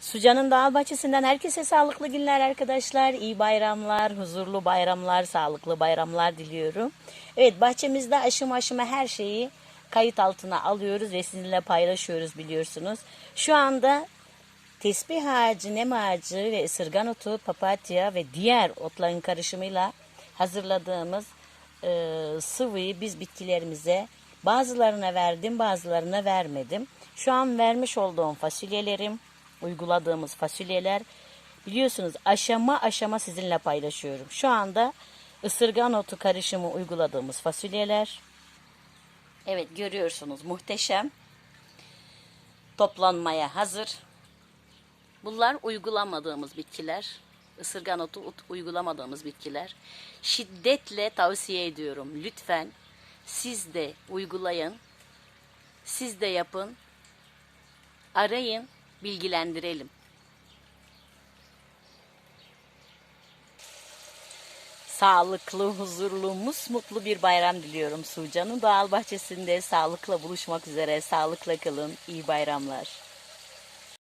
Sucan'ın Dağ Bahçesi'nden herkese sağlıklı günler arkadaşlar. İyi bayramlar, huzurlu bayramlar, sağlıklı bayramlar diliyorum. Evet bahçemizde aşım aşıma her şeyi kayıt altına alıyoruz ve sizinle paylaşıyoruz biliyorsunuz. Şu anda tesbih ağacı, nem ağacı ve ısırgan otu, papatya ve diğer otların karışımıyla hazırladığımız e, sıvıyı biz bitkilerimize bazılarına verdim bazılarına vermedim. Şu an vermiş olduğum fasulyelerim, uyguladığımız fasulyeler biliyorsunuz aşama aşama sizinle paylaşıyorum. Şu anda ısırgan otu karışımı uyguladığımız fasulyeler. Evet görüyorsunuz muhteşem. Toplanmaya hazır. Bunlar uygulamadığımız bitkiler. Isırgan otu uygulamadığımız bitkiler. Şiddetle tavsiye ediyorum. Lütfen siz de uygulayın. Siz de yapın. Arayın, bilgilendirelim. Sağlıklı, huzurlu, musmutlu bir bayram diliyorum Sucan'ın doğal bahçesinde. Sağlıkla buluşmak üzere. Sağlıkla kalın. İyi bayramlar.